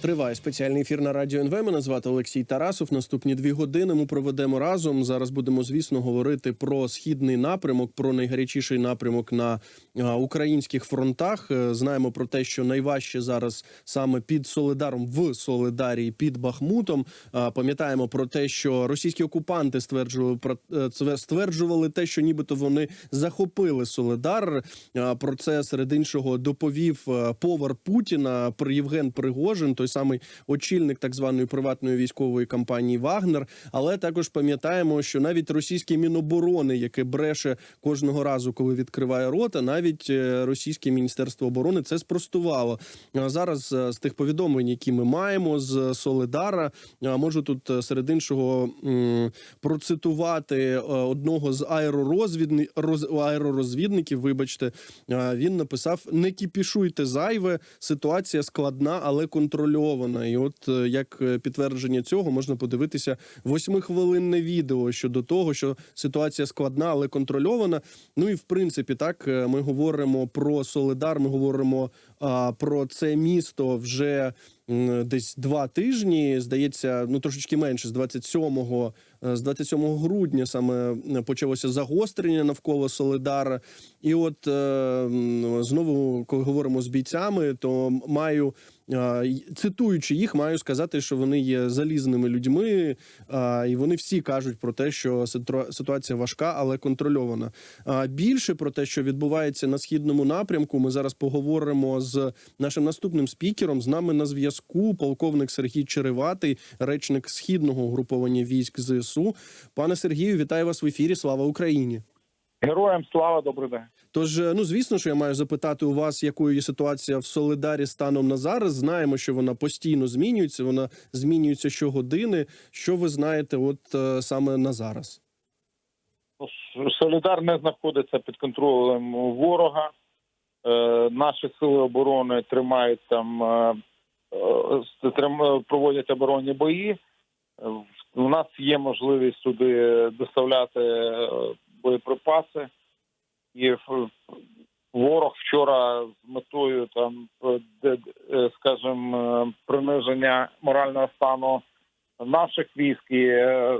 Триває спеціальний ефір на радіо НВ. Мене звати Олексій Тарасов. Наступні дві години ми проведемо разом. Зараз будемо, звісно, говорити про східний напрямок, про найгарячіший напрямок на українських фронтах. Е, Знаємо про те, що найважче зараз саме під Солидаром в Солидарі, під Бахмутом. Пам'ятаємо про те, що російські окупанти стверджували про е, стверджували те, що нібито вони захопили Солидар. Про це серед іншого доповів е, повар Путіна Євген Пригожин, той самий очільник так званої приватної військової компанії Вагнер. Але також пам'ятаємо, що навіть російське міноборони, яке бреше кожного разу, коли відкриває рота, навіть е, російське міністерство оборони це спростувало. Зараз е, з тих повідомлень, які ми маємо з Солидара, а, можу тут е, серед іншого процитувати е, одного з аеророзвідни... роз... аеророзвідників. Вибачте, він написав: не кіпішуйте зайве, ситуація складна, але контрольована. І от е, як е, підтвердження цього можна подивитися восьмихвилинне відео щодо того, що ситуація складна, але контрольована. Ну і в принципі, так е, ми говоримо про Солидар. Ми говоримо а, про це місто вже десь два тижні. Здається, ну трошечки менше з 27-го, е, з 27 грудня саме е, почалося загострення навколо Солидара. І от е, знову, коли говоримо з бійцями, то маю. Цитуючи їх, маю сказати, що вони є залізними людьми, і вони всі кажуть про те, що ситуація важка, але контрольована. Більше про те, що відбувається на східному напрямку, ми зараз поговоримо з нашим наступним спікером. З нами на зв'язку полковник Сергій Череватий, речник східного угруповання військ ЗСУ. Пане Сергію, вітаю вас в ефірі. Слава Україні! Героям слава, добрий день. Тож, е, ну звісно, що я маю запитати у вас, якою є ситуація в Солидарі станом на зараз. Знаємо, що вона постійно змінюється. Вона змінюється щогодини. Що ви знаєте, от е, саме на зараз? Солідар не знаходиться під контролем ворога. Е, наші сили оборони тримають там, проводять оборонні бої. Е, У нас є можливість туди доставляти е, боєприпаси, і ворог вчора з метою там, е, е, скажімо, е, приниження морального стану наших військ і е,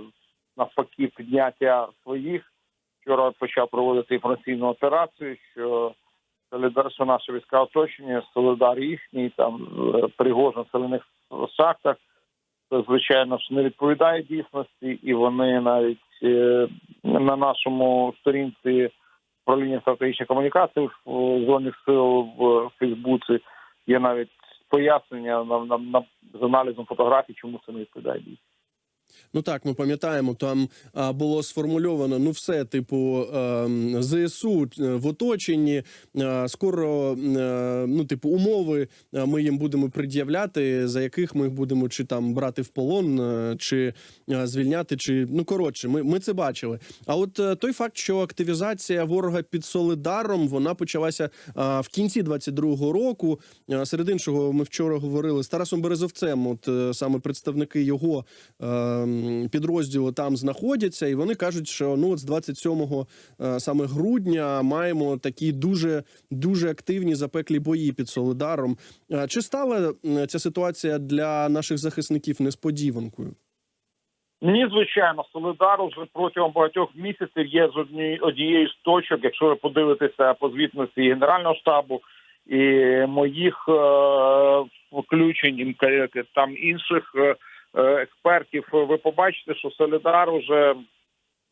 навпаки підняття своїх. Вчора почав проводити інформаційну операцію, що що наші війська оточені, Солидар їхній, там е, Пригожин селених шахтах. Це, звичайно ж, не відповідає дійсності, і вони навіть е, на нашому сторінці управління стратегічної комунікації в зоні сил в Фейсбуці є навіть пояснення на, на, на з аналізом фотографій, чому це не відповідає дійсності. Ну так, ми пам'ятаємо, там було сформульовано ну все, типу ем, ЗСУ е, в оточенні. е, Скоро е, ну, типу, умови ми їм будемо пред'являти, за яких ми їх будемо чи там брати в полон, чи звільняти, чи ну коротше, ми, ми це бачили. А от той факт, що активізація ворога під Солидаром вона почалася в кінці 22-го року. Серед іншого, ми вчора говорили з Тарасом Березовцем. От саме представники його підрозділу там знаходяться, і вони кажуть, що ну от з 27 е, саме грудня маємо такі дуже дуже активні запеклі бої під Солидаром. Е, Чи стала ця ситуація для наших захисників несподіванкою? Ні, звичайно, Солидар уже протягом багатьох місяців є з однією з точок. Якщо ви подивитеся по звітності Генерального штабу і моїх е, включень, там інших е, е, експертів, ви побачите, що Солидар уже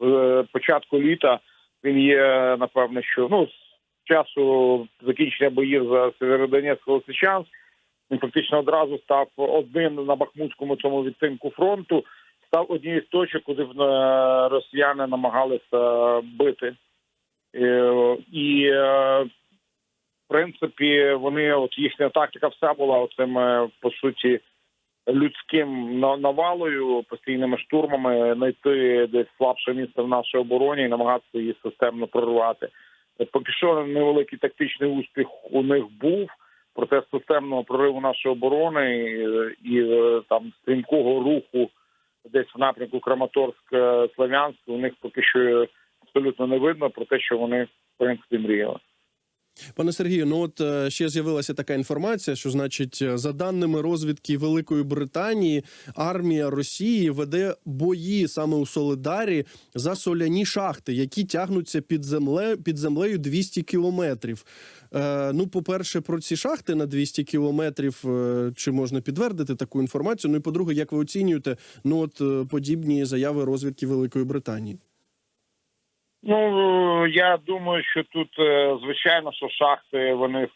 з початку літа він є напевне, що ну з часу закінчення боїв за Северодонецьк Лисичанськ, він фактично одразу став один на Бахмутському цьому відтинку фронту став однією з точок, куди е, росіяни намагалися бити. Е, І, е, в принципі, вони от їхня тактика вся була оцим, е, по суті, людським на- навалою, постійними штурмами, знайти десь слабше місце в нашій обороні і намагатися її системно прорвати. Е, Поки що невеликий тактичний успіх у них був. Проте системного прориву нашої оборони і, і е, там стрімкого руху десь в напрямку Краматорськ е, Слов'янськ у них поки що абсолютно не видно про те, що вони в принципі мріяли. Пане Сергію, ну от е, ще з'явилася така інформація, що значить, е, за даними розвідки Великої Британії, армія Росії веде бої саме у Солидарі за соляні шахти, які тягнуться під земле під землею 200 кілометрів. Е, ну, по-перше, про ці шахти на 200 кілометрів, е, чи можна підтвердити таку інформацію? Ну і по-друге, як ви оцінюєте ну от е, подібні заяви розвідки Великої Британії? Ну я думаю, що тут е, звичайно, що шахти вони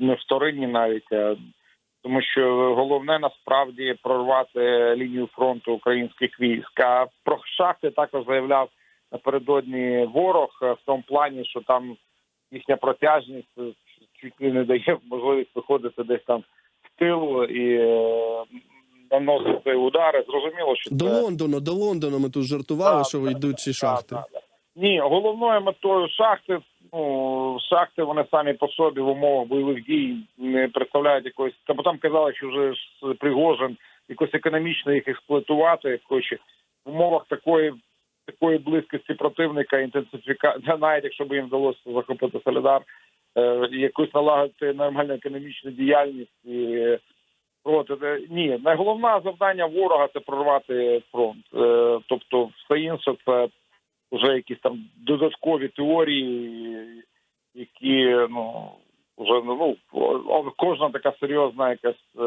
не вторинні навіть, тому що головне насправді прорвати лінію фронту українських військ. А про шахти також заявляв напередодні ворог е, в тому плані, що там їхня протяжність е, чуть не дає можливість виходити десь там в тилу і е, наносити удари. Зрозуміло, що До це... Лондона, до Лондона ми тут жартували, Так, що йдуть ці шахти. Так, так, так. Ні, головною метою шахти, ну шахти вони самі по собі в умовах бойових дій не представляють якоїсь. Та бо там казали, що вже Пригожин якось економічно їх експлуатувати хоче в умовах такої такої близькості противника, інтенсифікації, навіть якщо б їм вдалося захопити Солідар, е, якусь налагодити нормальну економічну діяльність і проти е, ні, найголовне завдання ворога це прорвати фронт. Е, тобто, все інше це вже якісь там додаткові теорії, які ну вже ну кожна така серйозна якась е,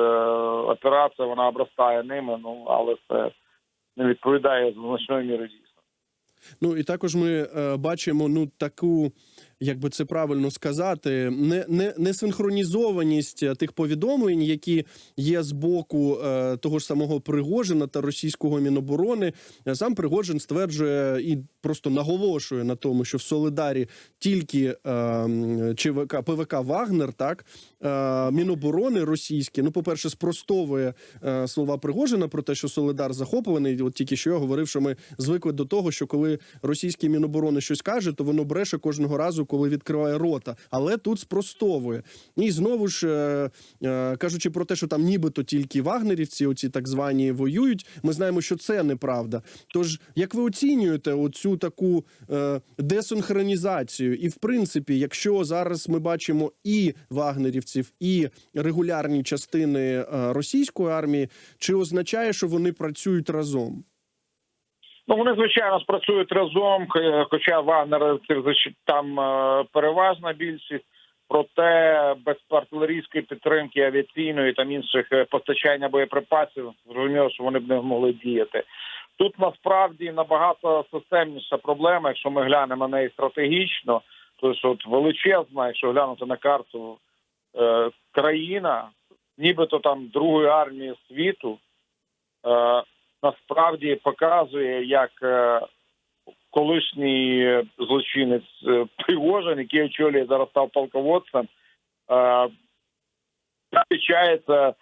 операція, вона обростає ними. Ну але це не відповідає значною мірою дійсно. Ну і також ми е, бачимо ну таку, як би це правильно сказати, не, не, не синхронізованість е, тих повідомлень, які є з боку е, того ж самого Пригожина та російського міноборони. Е, Сам Пригожин стверджує і просто наголошує на тому, що в Солидарі тільки е, ЧВК ПВК Вагнер, так е, Міноборони російське, ну, по-перше, спростовує е, слова Пригожина про те, що Солидар захоплений. От тільки що я говорив, що ми звикли до того, що коли російське міноборони щось каже, то воно бреше кожного разу, коли відкриває рота. Але тут спростовує. І знову ж е, е, кажучи про те, що там нібито тільки вагнерівці, оці так звані воюють. Ми знаємо, що це неправда. Тож, як ви оцінюєте оцю таку е, десинхронізацію? І в принципі, якщо зараз ми бачимо і вагнерівців, і регулярні частини російської армії, чи означає, що вони працюють разом? Ну вони звичайно спрацюють разом, х- хоча вагнерівців зач- там е, переважна більшість. Проте без артилерійської підтримки авіаційної та інших е, постачання боєприпасів зрозуміло, що вони б не змогли діяти. Тут насправді набагато системніша проблема, якщо ми глянемо на неї стратегічно, то що от величезна, якщо глянути на карту, е, країна, нібито там другої армії світу, е, насправді показує, як е, колишній злочинець е, Пригожин, який очолює зараз став полководцем, е, зустрічається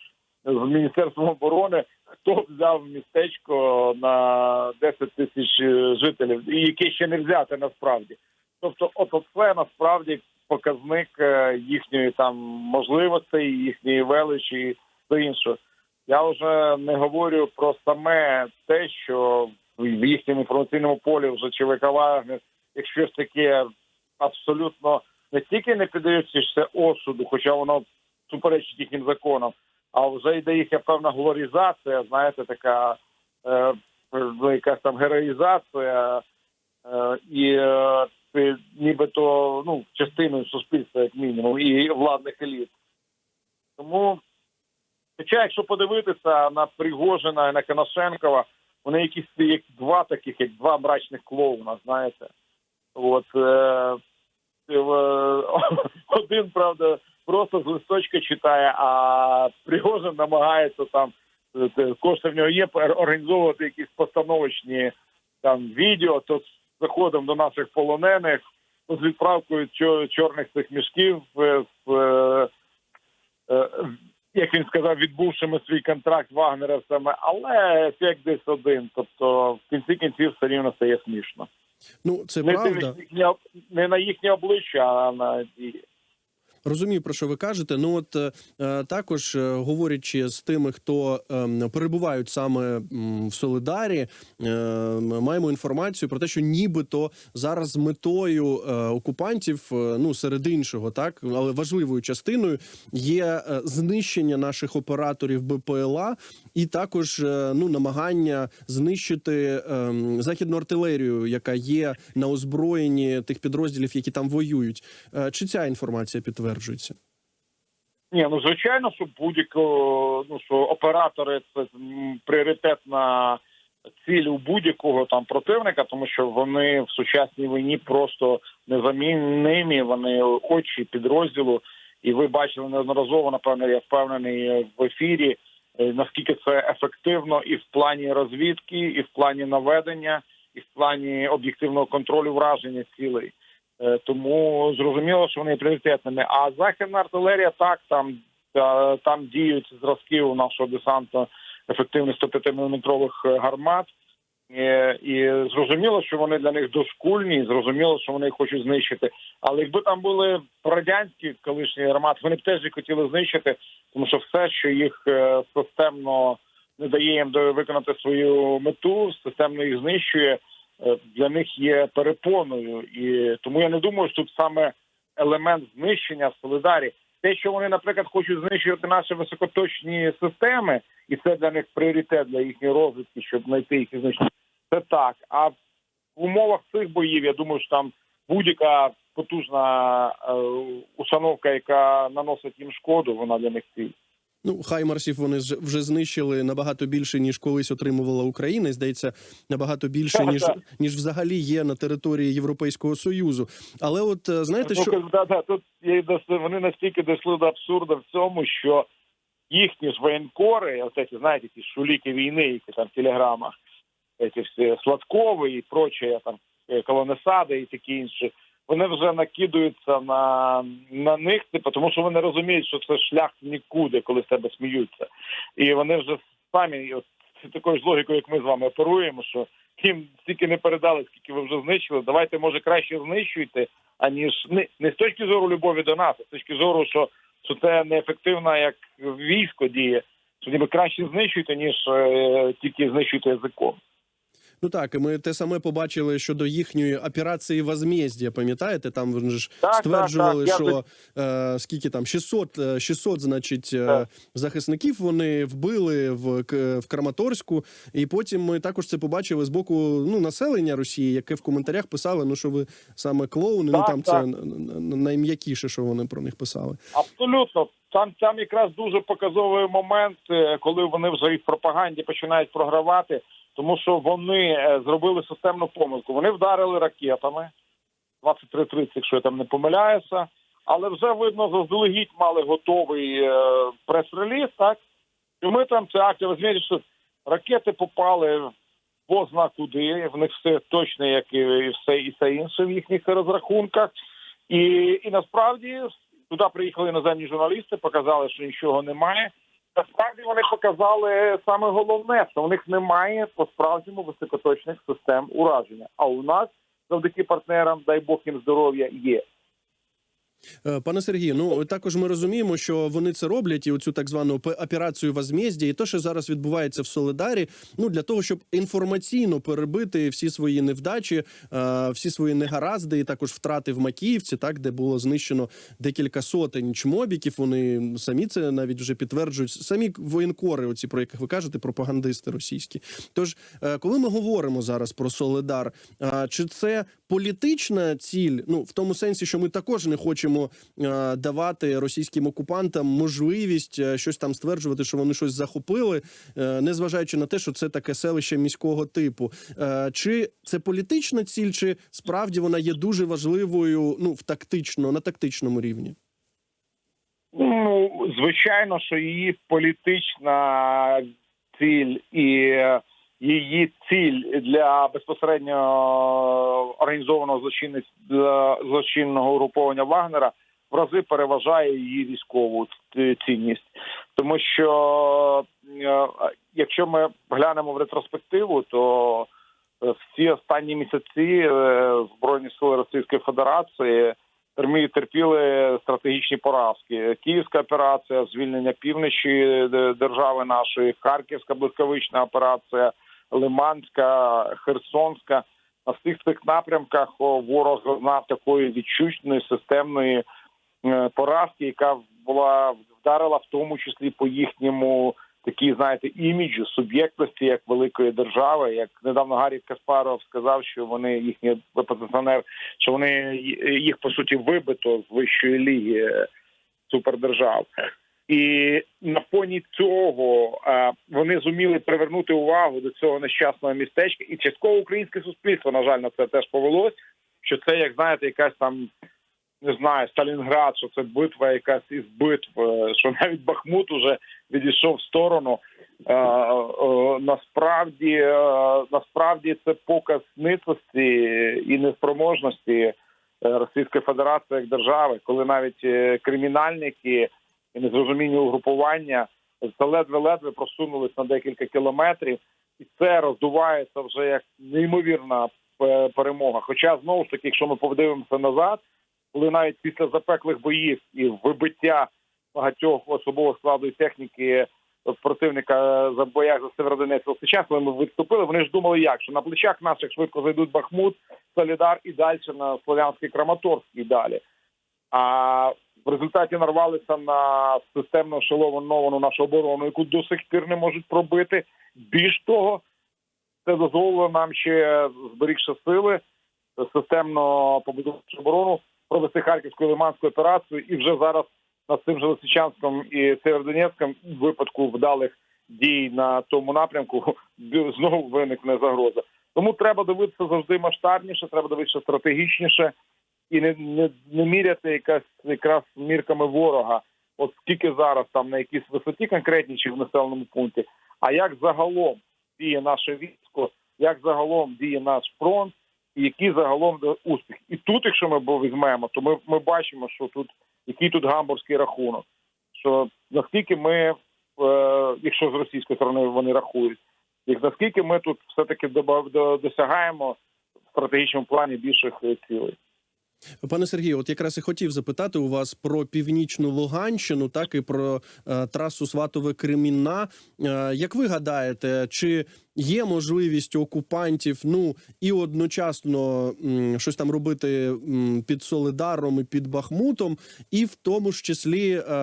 з міністерством оборони, хто взяв містечко на 10 тисяч жителів, і яке ще не взяти насправді. Тобто, от це насправді показник їхньої там можливостей, їхньої величі і все інше. Я вже не говорю про саме те, що в їхньому інформаційному полі вже ЧВК Вагнер, якщо ж таке абсолютно не тільки не піддається це осуду, хоча воно суперечить їхнім законам, а вже йде їхня певна глорізація, знаєте, така е, ну, якась там героїзація, е, і е, нібито ну, частиною суспільства, як мінімум, і владних еліт. Тому Хоча, якщо подивитися на Пригожина і на Коношенкова, вони якісь як два таких, як два мрачних клоуна, знаєте. От е, е, один, правда, просто з листочка читає, а Пригожин намагається там е, е, кошти в нього є організовувати якісь постановочні там відео, то з заходом до наших полонених, з відправкою чорних цих мішків е, з. е, е, як він сказав, відбувшими свій контракт вагнерівцями, але ефект десь один. Тобто, в кінці кінців все рівно стає смішно. Ну це Не, правда. не на їхнє обличчя, а на дії. Розумію, про що ви кажете. Ну от е, е, також е, говорячи з тими, хто е, перебувають саме в Солидарі, е, маємо інформацію про те, що нібито зараз метою е, окупантів, е, ну серед іншого, так але важливою частиною є е, знищення наших операторів БПЛА, і також е, ну намагання знищити е, західну артилерію, яка є на озброєнні тих підрозділів, які там воюють. Е, Чи ця інформація підтверджується? Ні, ну звичайно, що будь-якого ну що оператори це пріоритетна ціль у будь-якого там противника, тому що вони в сучасній війні просто незамінними. Вони очі підрозділу. І ви бачили неодноразово, напевно, я впевнений в ефірі, е, наскільки це ефективно і в плані розвідки, і в плані наведення, і в плані об'єктивного контролю враження цілей. Е, Тому зрозуміло, що вони пріоритетними. А західна артилерія так там там діють зразки у нашого десанту ефективних 105 мм гармат. Е, І зрозуміло, що вони для них дошкульні, зрозуміло, що вони їх хочуть знищити. Але якби там були радянські колишні гармати, вони б теж їх хотіли знищити, тому що все, що їх е, системно не дає їм виконати свою мету, системно їх знищує, е, для них є перепоною. І тому я не думаю, що тут саме елемент знищення Солидарі. Те, що вони, наприклад, хочуть знищувати наші високоточні системи, і це для них пріоритет для їхньої розвитки, щоб знайти їх і знищити. Це так. А в умовах цих боїв я думаю, що там будь-яка потужна е, установка, яка наносить їм шкоду, вона для них ціль. Ну, хаймарсів вони вже знищили набагато більше, ніж колись отримувала Україна. І здається, набагато більше, ніж ніж взагалі є на території Європейського союзу. Але от е, знаєте, що Ну, да, да, тут вони настільки дійшли до абсурду в цьому, що їхні ж воєнкори, оце ці, знаєте, ті шуліки війни, які там в телеграмах, ці всі Сладкові і прочі, там е, колонесади і такі інші, вони вже накидаються на, на них, типу, тому що вони розуміють, що це шлях нікуди, коли з тебе сміються. І вони вже самі от такою ж логікою, як ми з вами оперуємо, що їм стільки не передали, скільки ви вже знищили. Давайте, може, краще знищуйте, аніж не, не з точки зору любові до нас, а з точки зору, що, що це неефективно як військо діє. Що ніби краще знищуйте, ніж е, тільки знищуйте язиком. Ну так, і ми те саме побачили щодо їхньої операції Возмездя. Пам'ятаєте, там вони ж Так, стверджували, так, так. Я що е, скільки там 600, е, 600 значить, е, Так. захисників вони вбили в, в Краматорську. І потім ми також це побачили з боку ну населення Росії, яке в коментарях писали, ну що ви саме клоуни. ну там так. це найм'якіше, що вони про них писали. Абсолютно. Там там якраз дуже показовий момент, е, коли вони вже і в пропаганді починають програвати, тому що вони е, зробили системну помилку. Вони вдарили ракетами 23.30, якщо я там не помиляюся, але вже видно, заздалегідь мали готовий е, прес-реліз, так? І ми там це акти розумієте, що ракети попали позна куди, в них все точно, як і все, і все інше в їхніх розрахунках. І, і насправді туди приїхали іноземні журналісти, показали, що нічого немає. Насправді вони показали саме головне, що у них немає по-справжньому високоточних систем ураження. А у нас завдяки партнерам, дай Бог їм здоров'я, є. Е, Пане Сергію, ну також ми розуміємо, що вони це роблять, і оцю так звану операцію Возмездя, і те, що зараз відбувається в Солидарі, ну для того, щоб інформаційно перебити всі свої невдачі, е, всі свої негаразди, і також втрати в Макіївці, так де було знищено декілька сотень чмобіків. Вони самі це навіть вже підтверджують. Самі воєнкори, оці про яких ви кажете, пропагандисти російські. Тож, е, коли ми говоримо зараз про Солидар, чи це політична ціль? Ну в тому сенсі, що ми також не хочемо е, давати російським окупантам можливість е, щось там стверджувати, що вони щось захопили, е, незважаючи на те, що це таке селище міського типу. Чи це політична ціль, чи справді вона є дуже важливою ну в тактично на тактичному рівні? Ну, звичайно, що її політична ціль і її ціль для безпосередньо організованого злочинниць злочинного угруповання Вагнера в рази переважає її військову цінність, тому що е, якщо ми глянемо в ретроспективу, то е, всі останні місяці е, збройні сили Російської Федерації терпіли стратегічні поразки. Київська операція, звільнення півночі е, держави нашої, Харківська блискавична операція, Лиманська, Херсонська. На всіх цих напрямках ворог зазнав такої відчутної системної е, поразки, яка була вдарила в тому числі по їхньому такій, знаєте, іміджу, суб'єктності як великої держави. Як недавно Гаррі Каспаров сказав, що вони їхні опозиціонер, що вони їх по суті вибито з вищої ліги е, супердержав. І на фоні цього вони зуміли привернути увагу до цього нещасного містечка, і частково українське суспільство, на жаль, на це теж повелось. Що це, як знаєте, якась там не знаю, Сталінград, що це битва якась із битв, е, що навіть Бахмут уже відійшов в сторону. Е, е, Насправді, насправді це показ ницості і неспроможності Російської Федерації як держави, коли навіть кримінальники і незрозумінні угрупування це ледве-ледве просунулись на декілька кілометрів, і це роздувається вже як неймовірна е, перемога. Хоча знову ж таки, якщо ми подивимося назад, коли навіть після запеклих боїв і вибиття багатьох особового складу і техніки противника за боях за Северодонець Лисича, коли ми відступили, вони ж думали, як що на плечах наших швидко зайдуть Бахмут, Солідар і далі на Слов'янський Краматорськ і далі. А в результаті нарвалися на системно ешеловану нашу оборону, яку до сих пір не можуть пробити. Більш того, це дозволило нам ще зберігши сили системно побудувати оборону, провести харківську лиманську операцію, і вже зараз над цим же Лисичанськом і Северодонецьком в випадку вдалих дій на тому напрямку знову виникне загроза. Тому треба дивитися завжди масштабніше, треба дивитися стратегічніше і не не, не міряти якась якраз мірками ворога. От скільки зараз там на якійсь висоті конкретній чи в населеному пункті, а як загалом діє наше військо, як загалом діє наш фронт, і який загалом успіх. І тут, якщо ми візьмемо, то ми, ми бачимо, що тут який тут гамбурзький рахунок. Що наскільки ми, е, якщо з російської сторони вони рахують, як наскільки ми тут все таки досягаємо в стратегічному плані більших е, цілей. Пане Сергію, от якраз і хотів запитати у вас про північну Луганщину, так і про е, трасу Сватове Кремінна. Е, як ви гадаєте, чи є можливість окупантів ну і одночасно м, щось там робити м, під Солидаром і під Бахмутом, і в тому ж числі е,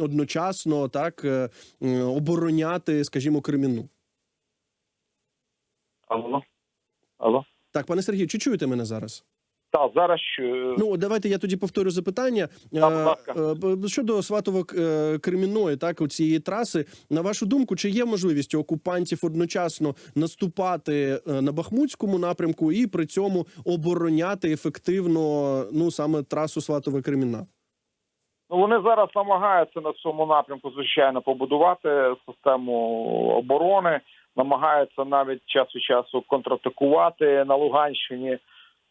одночасно так е, обороняти, скажімо, Кремінну? Алло? Алло? Так, пане Сергію, чи чуєте мене зараз? Так, зараз що Ну давайте я тоді повторю запитання ласка. Е, е, щодо сватово кремінної, так у цієї траси. На вашу думку, чи є можливість окупантів одночасно наступати е, на Бахмутському напрямку і при цьому обороняти ефективно ну саме трасу сватове кремінна? Ну, вони зараз намагаються на цьому напрямку, звичайно, побудувати систему оборони, намагаються навіть час від часу контратакувати на Луганщині.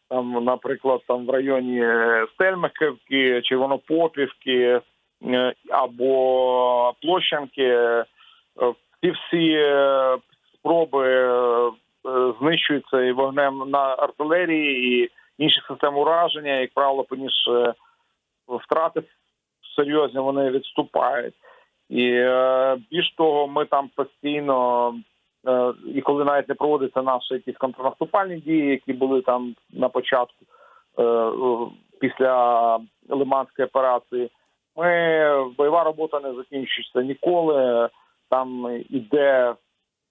Там, наприклад, там в районі е, Стельмахівки, Червонопопівки е, або Площанки. Ці всі е, спроби е, знищуються і вогнем на артилерії і інших систем ураження, як правило, поніж втрати серйозні вони відступають. І більш того, ми там постійно, і коли навіть не проводяться наші якісь контрнаступальні дії, які були там на початку е, е, після Лиманської операції, ми бойова робота не закінчується ніколи. Там іде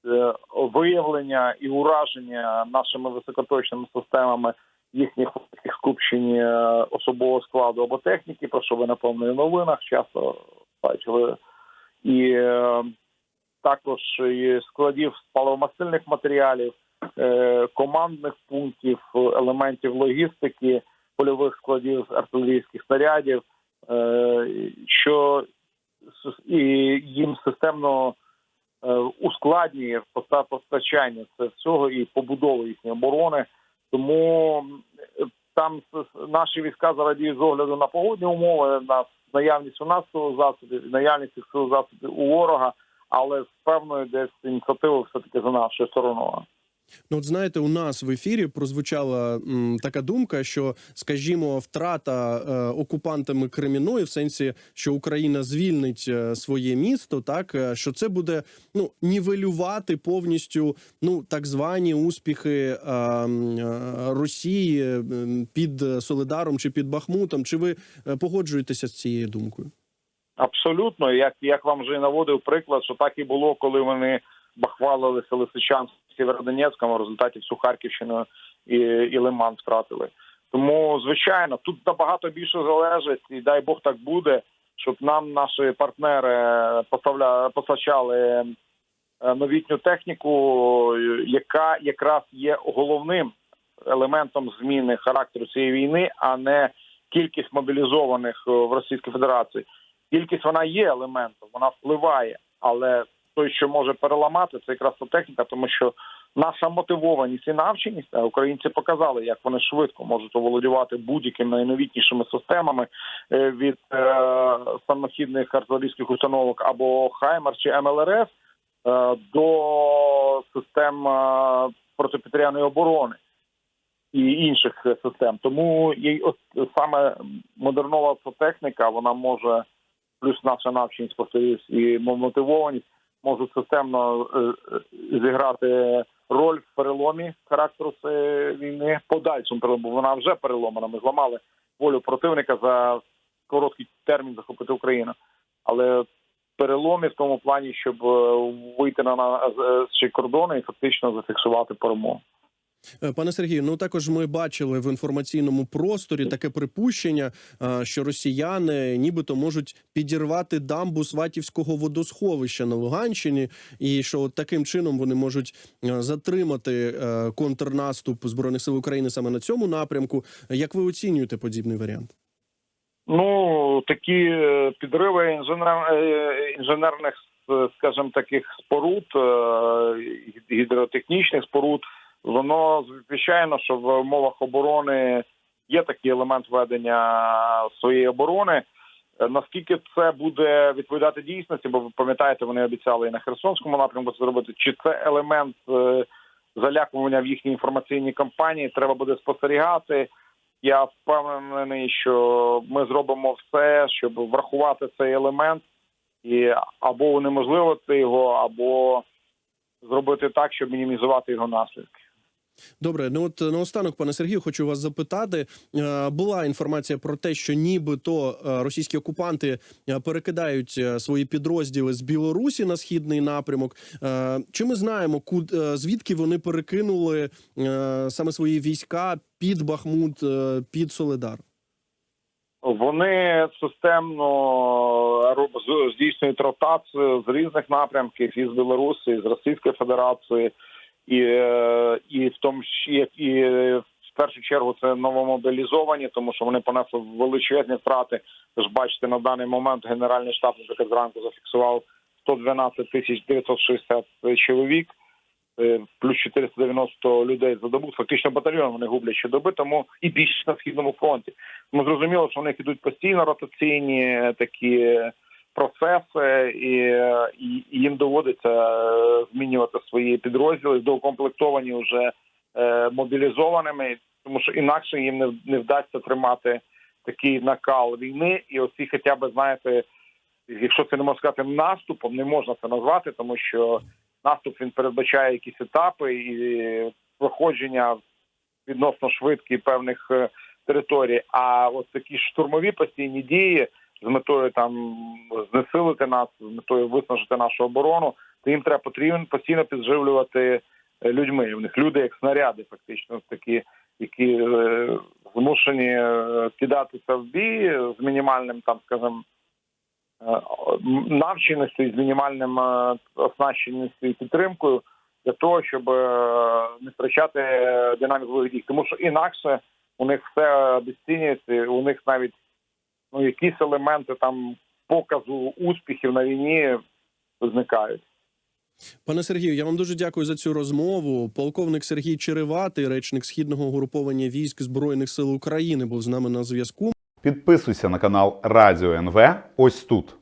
е, виявлення і ураження нашими високоточними системами їхніх скупчень е, особового складу або техніки, про що ви напевно в новинах часто бачили, і е, також і складів паливомастильних матеріалів, е, командних пунктів, елементів логістики, польових складів артилерійських снарядів, е, що їм системно е, ускладнює поста- постачання це всього і побудову їхньої оборони. Тому там наші війська зарадіють з огляду на погодні умови, на наявність у нас сил засобів, наявність сил засобів у ворога, але з певною десь ініціативою все таки за нашою стороною. Ну, от знаєте, у нас в ефірі прозвучала м, така думка, що, скажімо, втрата е, окупантами Креміної, в сенсі, що Україна звільнить е, своє місто, так е, що це буде ну нівелювати повністю ну так звані успіхи е, е, Росії під Солидаром чи під Бахмутом. Чи ви е, погоджуєтеся з цією думкою? Абсолютно, як, як вам вже і наводив приклад, що так і було, коли вони бахвалилися Лисичанськом Сєвєродонецьком, а в результаті всю Харківщину і, і Лиман втратили. Тому, звичайно, тут набагато більше залежить, і дай Бог так буде, щоб нам наші партнери поставля, постачали е, новітню техніку, яка якраз є головним елементом зміни характеру цієї війни, а не кількість мобілізованих е, в Російській Федерації. Кількість вона є елементом, вона впливає, але той, що може переламати, це якраз та техніка, тому що наша мотивованість і навченість, українці показали, як вони швидко можуть оволодівати будь-якими найновітнішими системами е, від е, самохідних артилерійських установок або Хаймер чи МЛРС е, до систем е, протиповітряної оборони і інших систем. Тому і саме модернова техніка вона може плюс наша навченість повторюсь, і мотивованість можуть системно е, е, зіграти роль в переломі характеру війни, подальшому перелому. Вона вже переломана. Ми зламали волю противника за короткий термін захопити Україну, але переломі в тому плані, щоб е, вийти на наші кордони і фактично зафіксувати перемогу. Е, Пане Сергію, ну також ми бачили в інформаційному просторі таке припущення, е, що росіяни нібито можуть підірвати дамбу Сватівського водосховища на Луганщині, і що таким чином вони можуть е, затримати контрнаступ збройних сил України саме на цьому напрямку. Як ви оцінюєте подібний варіант? Ну такі підриви інженер... інженерних, скажімо, таких споруд, гідротехнічних споруд, воно звичайно, що в умовах оборони є такий елемент ведення своєї оборони. Е, Наскільки це буде відповідати дійсності, бо ви пам'ятаєте, вони обіцяли і на Херсонському напрямку це зробити. Чи це елемент е, залякування в їхній інформаційній кампанії? Треба буде спостерігати. Я впевнений, що ми зробимо все, щоб врахувати цей елемент і або унеможливити його, або зробити так, щоб мінімізувати його наслідки. Добре, ну от наостанок, пане Сергію, хочу вас запитати. Е, Була інформація про те, що нібито е, російські окупанти е, перекидають е, свої підрозділи з Білорусі на східний напрямок. Е, Чи ми знаємо, куд е, звідки вони перекинули е, саме свої війська під Бахмут, е, під Соледар? Вони системно здійснюють ротацію з різних напрямків із Білорусі, з Російської Федерації, і, е, і в тому ж і в першу чергу це новомобілізовані, тому що вони понесли величезні втрати. Ви ж бачите, на даний момент Генеральний штаб наприклад, зранку зафіксував 112 тисяч 960 чоловік. е, Плюс 490 людей за добу, фактично батальйон вони гублять щодоби, тому і більше на східному фронті. Ми зрозуміло, що в них ідуть постійно ротаційні е, такі процеси, і, і їм доводиться е, змінювати свої підрозділи, доукомплектовані вже е, мобілізованими, тому що інакше їм не, не вдасться тримати такий накал війни. І оці, хоча б знаєте, якщо це не можна сказати наступом, не можна це назвати, тому що наступ він передбачає якісь етапи і проходження відносно швидкі певних е, територій. А от такі штурмові постійні дії з метою там знесилити нас, з метою виснажити нашу оборону, то їм треба потрібно постійно підживлювати е, людьми. У них люди як снаряди, фактично такі, які е, змушені е, кидатися в бій з мінімальним там, скажімо, е, навченістю з мінімальним оснащеністю і підтримкою для того, щоб не втрачати динаміку дій. Тому що інакше у них все обесцінюється, у них навіть ну якісь елементи там показу успіхів на війні зникають. Пане Сергію, я вам дуже дякую за цю розмову. Полковник Сергій Череватий, речник східного угруповання військ збройних сил України, був з нами на зв'язку. Підписуйся на канал Радіо НВ ось тут.